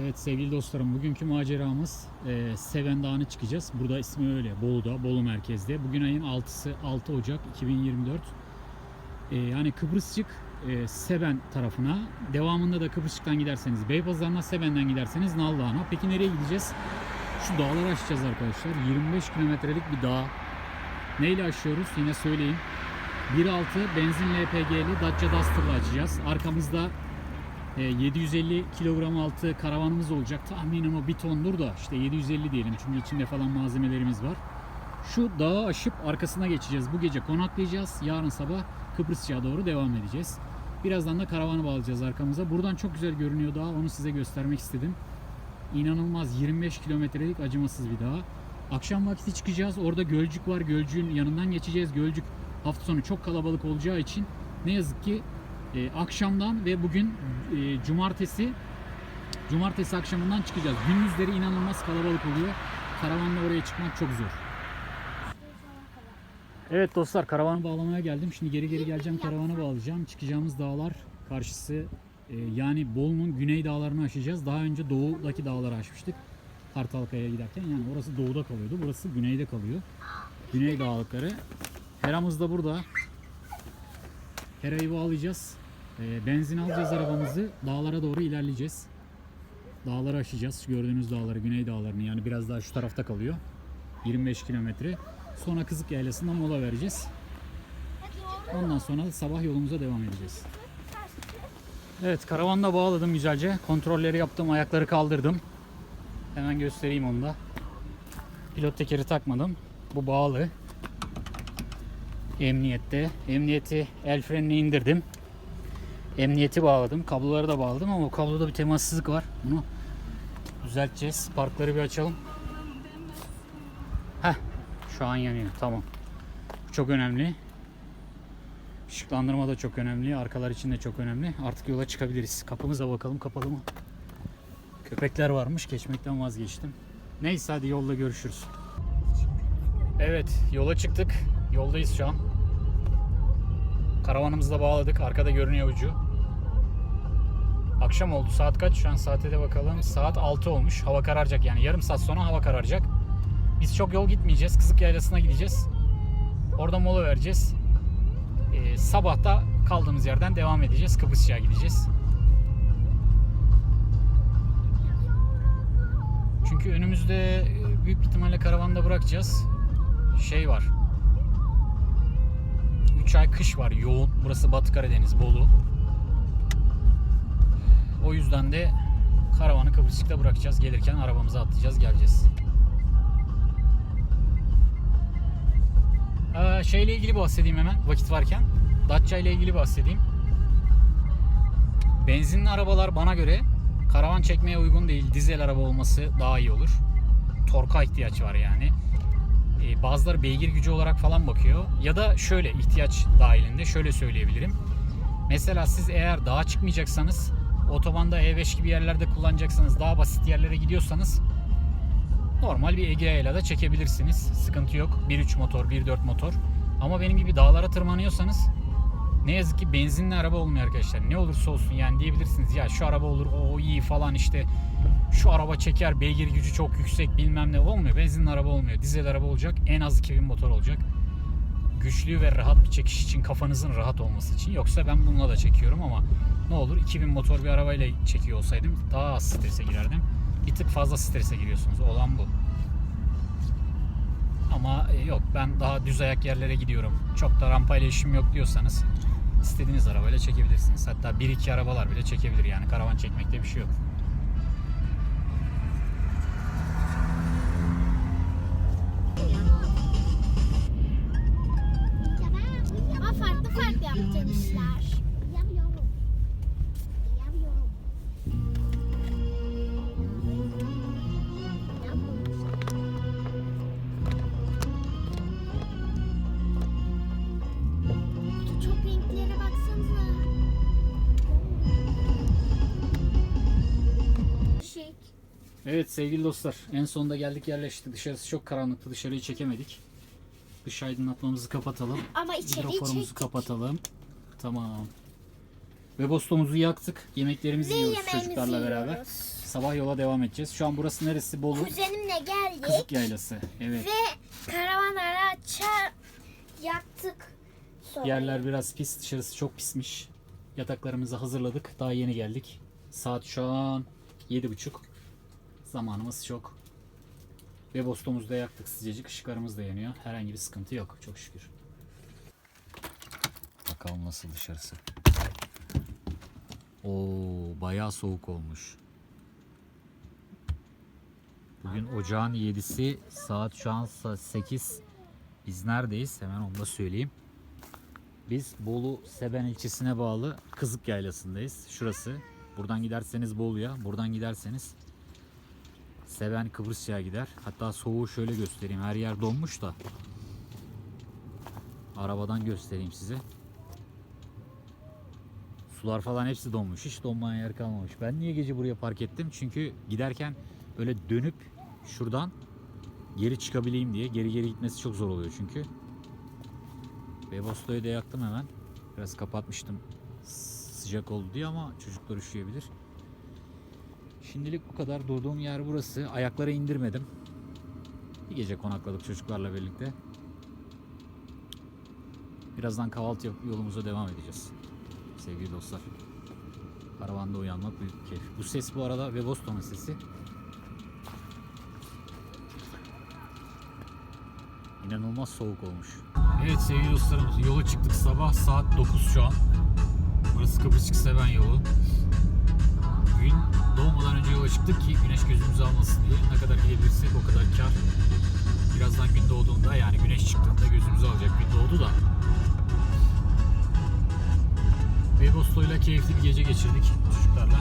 Evet sevgili dostlarım bugünkü maceramız e, Seven Dağı'na çıkacağız. Burada ismi öyle Bolu'da, Bolu merkezde. Bugün ayın 6'sı 6 Ocak 2024. E, yani Kıbrısçık e, Seven tarafına. Devamında da Kıbrısçık'tan giderseniz Beypazarı'na, Seven'den giderseniz Nal Dağı'na. Peki nereye gideceğiz? Şu dağları aşacağız arkadaşlar. 25 kilometrelik bir dağ. Neyle aşıyoruz? Yine söyleyeyim. 1.6 benzin LPG'li Dacia Duster'la açacağız. Arkamızda 750 kilogram altı karavanımız olacak. Tahminen o bir tondur da işte 750 diyelim çünkü içinde falan malzemelerimiz var. Şu dağı aşıp arkasına geçeceğiz. Bu gece konaklayacağız. Yarın sabah Kıbrısçığa doğru devam edeceğiz. Birazdan da karavanı bağlayacağız arkamıza. Buradan çok güzel görünüyor dağ. Onu size göstermek istedim. İnanılmaz 25 kilometrelik acımasız bir dağ. Akşam vakti çıkacağız. Orada Gölcük var. Gölcük'ün yanından geçeceğiz. Gölcük hafta sonu çok kalabalık olacağı için ne yazık ki e, akşamdan ve bugün e, cumartesi cumartesi akşamından çıkacağız. Gündüzleri inanılmaz kalabalık oluyor. Karavanla oraya çıkmak çok zor. Evet dostlar karavanı bağlamaya geldim. Şimdi geri geri geleceğim karavanı bağlayacağım. Çıkacağımız dağlar karşısı e, yani Bolu'nun güney dağlarını aşacağız. Daha önce doğudaki dağları aşmıştık. Kartalkaya'ya giderken yani orası doğuda kalıyordu. Burası güneyde kalıyor. Güney dağlıkları. Heramız da burada. Herayı bağlayacağız. E, benzin alacağız arabamızı. Dağlara doğru ilerleyeceğiz. Dağları aşacağız. Gördüğünüz dağları, güney dağlarını yani biraz daha şu tarafta kalıyor. 25 kilometre. Sonra Kızık Yaylası'nda mola vereceğiz. Ondan sonra sabah yolumuza devam edeceğiz. Evet karavanla bağladım güzelce. Kontrolleri yaptım, ayakları kaldırdım. Hemen göstereyim onu da. Pilot tekeri takmadım. Bu bağlı. Emniyette. Emniyeti el frenine indirdim. Emniyeti bağladım. Kabloları da bağladım ama kabloda bir temassızlık var. Bunu düzelteceğiz. Parkları bir açalım. Heh. Şu an yanıyor. Tamam. Bu çok önemli. Işıklandırma da çok önemli. Arkalar için de çok önemli. Artık yola çıkabiliriz. Kapımıza bakalım kapalı mı? Köpekler varmış. Geçmekten vazgeçtim. Neyse hadi yolda görüşürüz. Evet yola çıktık. Yoldayız şu an. Karavanımızı da bağladık. Arkada görünüyor ucu. Akşam oldu. Saat kaç? Şu an saate de bakalım. Saat 6 olmuş. Hava kararacak yani. Yarım saat sonra hava kararacak. Biz çok yol gitmeyeceğiz. Kızık Yaylası'na gideceğiz. Orada mola vereceğiz. Ee, sabah da kaldığımız yerden devam edeceğiz. Kıbrısçı'ya gideceğiz. Çünkü önümüzde e, büyük ihtimalle karavanda bırakacağız. Şey var. 3 ay kış var yoğun. Burası Batı Karadeniz, Bolu. O yüzden de karavanı Kıbrısçık'ta bırakacağız. Gelirken arabamıza atlayacağız, geleceğiz. Ee, şeyle ilgili bahsedeyim hemen vakit varken. Dacia ile ilgili bahsedeyim. Benzinli arabalar bana göre karavan çekmeye uygun değil. Dizel araba olması daha iyi olur. Torka ihtiyaç var yani. Ee, bazıları beygir gücü olarak falan bakıyor. Ya da şöyle ihtiyaç dahilinde şöyle söyleyebilirim. Mesela siz eğer dağa çıkmayacaksanız otobanda E5 gibi yerlerde kullanacaksanız daha basit yerlere gidiyorsanız normal bir Egea ile de çekebilirsiniz. Sıkıntı yok. 1.3 motor, 1.4 motor. Ama benim gibi dağlara tırmanıyorsanız ne yazık ki benzinli araba olmuyor arkadaşlar. Ne olursa olsun yani diyebilirsiniz ya şu araba olur o iyi falan işte şu araba çeker beygir gücü çok yüksek bilmem ne olmuyor. Benzinli araba olmuyor. Dizel araba olacak. En az 2000 motor olacak. Güçlü ve rahat bir çekiş için kafanızın rahat olması için. Yoksa ben bununla da çekiyorum ama ne olur 2000 motor bir arabayla çekiyor olsaydım daha az strese girerdim. Bir tık fazla strese giriyorsunuz. Olan bu. Ama e, yok ben daha düz ayak yerlere gidiyorum. Çok da rampayla işim yok diyorsanız istediğiniz arabayla çekebilirsiniz. Hatta 1-2 arabalar bile çekebilir yani. Karavan çekmekte bir şey yok. Evet sevgili dostlar en sonunda geldik yerleştik. Dışarısı çok karanlıktı. Dışarıyı çekemedik. Dış aydınlatmamızı kapatalım. Ama içeriği Mikrofonumuzu çektik. kapatalım. Tamam. Ve bostomuzu yaktık. Yemeklerimizi Ve yiyoruz yemeğimizi çocuklarla beraber. yiyoruz. Sabah yola devam edeceğiz. Şu an burası neresi? Bolu Kuzenimle geldik Kızık Yaylası. Evet. ve karavan araça yaktık. Sonra. Yerler biraz pis. Dışarısı çok pismiş. Yataklarımızı hazırladık. Daha yeni geldik. Saat şu an 7.30. Zamanımız çok. Ve bostomuzda yaktık sıcacık. Işıklarımız da yanıyor. Herhangi bir sıkıntı yok. Çok şükür. Bakalım nasıl dışarısı. Oo, bayağı soğuk olmuş. Bugün ocağın 7'si saat şu an 8. Biz neredeyiz? Hemen onu da söyleyeyim. Biz Bolu Seben ilçesine bağlı Kızık Yaylası'ndayız. Şurası. Buradan giderseniz Bolu'ya, buradan giderseniz Seben Kıbrıs'a gider. Hatta soğuğu şöyle göstereyim. Her yer donmuş da. Arabadan göstereyim size. Sular falan hepsi donmuş. Hiç donmayan yer kalmamış. Ben niye gece buraya park ettim? Çünkü giderken öyle dönüp şuradan geri çıkabileyim diye. Geri geri gitmesi çok zor oluyor çünkü. Bebosto'yu da yaktım hemen. Biraz kapatmıştım sıcak oldu diye ama çocuklar üşüyebilir. Şimdilik bu kadar. Durduğum yer burası. Ayakları indirmedim. Bir gece konakladık çocuklarla birlikte. Birazdan kahvaltı yapıp yolumuza devam edeceğiz. Sevgili dostlar. Karavanda uyanmak büyük keyif. Bu ses bu arada Weboston'un sesi. İnanılmaz soğuk olmuş. Evet sevgili dostlarımız yola çıktık sabah saat 9 şu an. Burası Kıbrısçık Seven yolu. Gün doğmadan önce yola çıktık ki güneş gözümüzü almasın diye. Ne kadar gidebilirsek o kadar kar. Birazdan gün doğduğunda yani güneş çıktığında gözümüzü alacak gün doğdu da. Beybosto'yla keyifli bir gece geçirdik çocuklarla.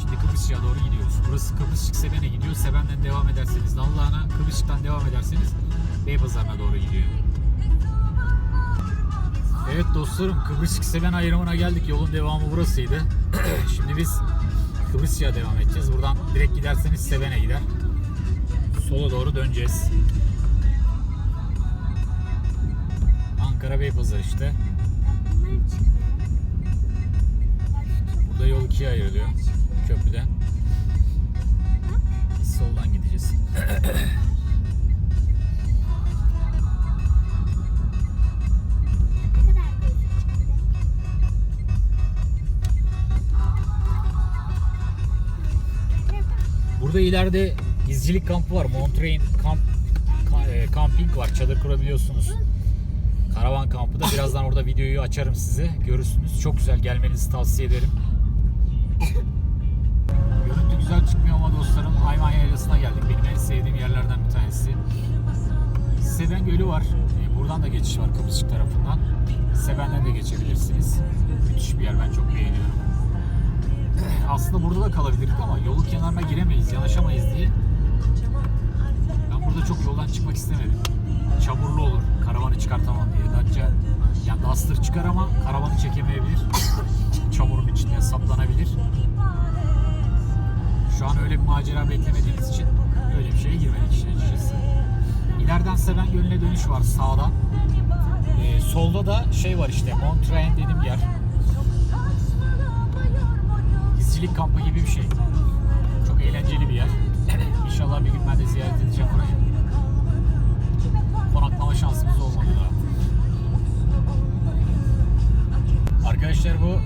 Şimdi Kıbrıs'a doğru gidiyoruz. Burası Kıbrısçık Seben'e gidiyor. Seben'den devam ederseniz Nallıhan'a, Kıbrısçık'tan devam ederseniz Beypazarı'na doğru gidiyor. Evet dostlarım Kıbrısçık Seben ayrımına geldik. Yolun devamı burasıydı. Şimdi biz Kıbrıs'a devam edeceğiz. Buradan direkt giderseniz Seben'e gider. Sola doğru döneceğiz. Ankara Beypazarı işte. Burada yol ikiye ayrılıyor. Köprüden. Biz soldan gideceğiz. Burada ileride izcilik kampı var. Montrain kamp ka- e, var. Çadır kurabiliyorsunuz. Karavan kampı da birazdan orada videoyu açarım size. Görürsünüz. Çok güzel gelmenizi tavsiye ederim. Görüntü güzel çıkmıyor ama dostlarım Hayvan Yaylası'na geldik. Benim en sevdiğim yerlerden bir tanesi. Seben Gölü var. E, Buradan da geçiş var Kıbrısçık tarafından. Seben'den de geçebilirsiniz. Müthiş bir yer ben çok beğeniyorum. Aslında burada da kalabilirdik ama yolun kenarına giremeyiz, yanaşamayız diye. Ben burada çok yoldan çıkmak istemedim. Çamurlu olur, karavanı çıkartamam diye. Dacia, yani Duster çıkar ama karavanı çekemeyebilir. Çamurun içinde saplanabilir. Şu an öyle bir macera beklemediğimiz için öyle bir şeye girmedik işte açıkçası. İleriden Seven Gölü'ne dönüş var sağdan. Ee, solda da şey var işte Montrain dediğim yer. İzcilik kampı gibi bir şey. Çok eğlenceli bir yer. İnşallah bir gün ben de ziyaret edeceğim orayı. Konaklama şansımız olmadı daha. Arkadaşlar bu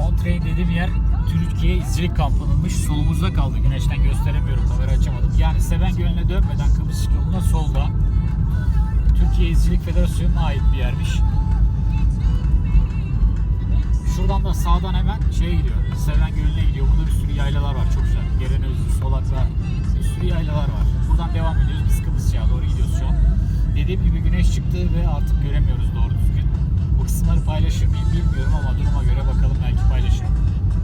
Montrain dediğim yer Türkiye izcilik kampınınmış. Solumuzda kaldı. Güneşten gösteremiyorum. Kamera açamadım. Yani Seven Gölü'ne dönmeden Kıbrıs yoluna solda. Türkiye İzcilik Federasyonu'na ait bir yermiş. Şuradan da sağdan hemen şeye gidiyor. Seven Gölü'ne gidiyor. Burada bir sürü yaylalar var. Çok güzel. Gerenözlü, Solak'la bir sürü yaylalar var. Buradan devam ediyoruz. Biz Kıbrıs'a doğru gidiyoruz şu an. Dediğim gibi güneş çıktı ve artık göremiyoruz doğru düzgün. Bu kısımları paylaşır mıyım bilmiyorum ama duruma göre bakalım belki paylaşırım.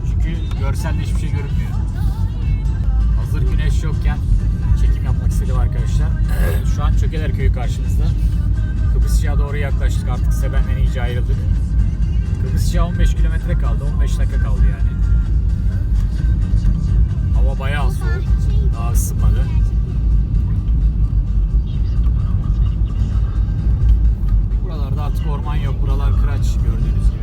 Çünkü görselde hiçbir şey görünmüyor. Hazır güneş yokken çekim yapmak istedim arkadaşlar. Şu an Çökeler Köyü karşımızda. Kıbrıs'a doğru yaklaştık artık Seben'den iyice ayrıldık. Kıbrıs'a 15 kilometre kaldı. 15 dakika kaldı yani. Hava bayağı soğuk. Daha ısınmadı. Buralarda artık orman yok. Buralar kıraç gördüğünüz gibi.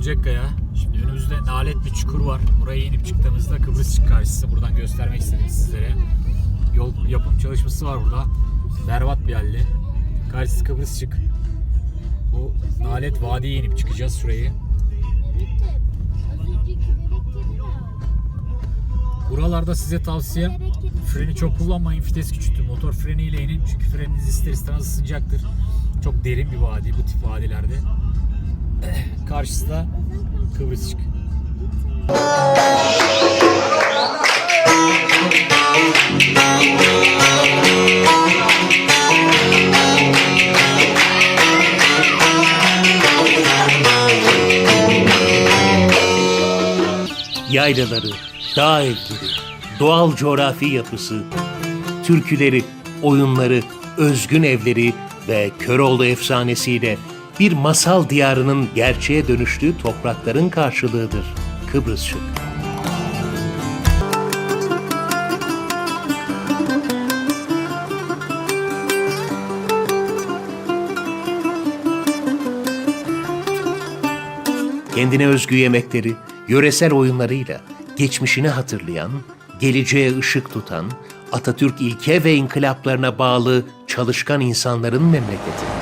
Burası Bölcekkaya. Şimdi önümüzde nalet bir çukur var. Buraya inip çıktığımızda Kıbrısçık karşısı. Buradan göstermek istedim sizlere. Yol yapım çalışması var burada. Berbat bir halde. Karşısı Kıbrısçık. Bu nalet vadiye inip çıkacağız şurayı. Buralarda size tavsiyem freni çok kullanmayın. Vites küçültün. Motor freniyle inin. Çünkü freniniz ister istemez ısınacaktır. Çok derin bir vadi bu tip vadilerde. Karşısı da Kıbrısçık. yaylaları, dağ evleri, doğal coğrafi yapısı, türküleri, oyunları, özgün evleri ve Köroğlu efsanesiyle bir masal diyarının gerçeğe dönüştüğü toprakların karşılığıdır Kıbrısçık. Kendine özgü yemekleri, yöresel oyunlarıyla geçmişini hatırlayan, geleceğe ışık tutan, Atatürk ilke ve inkılaplarına bağlı çalışkan insanların memleketi.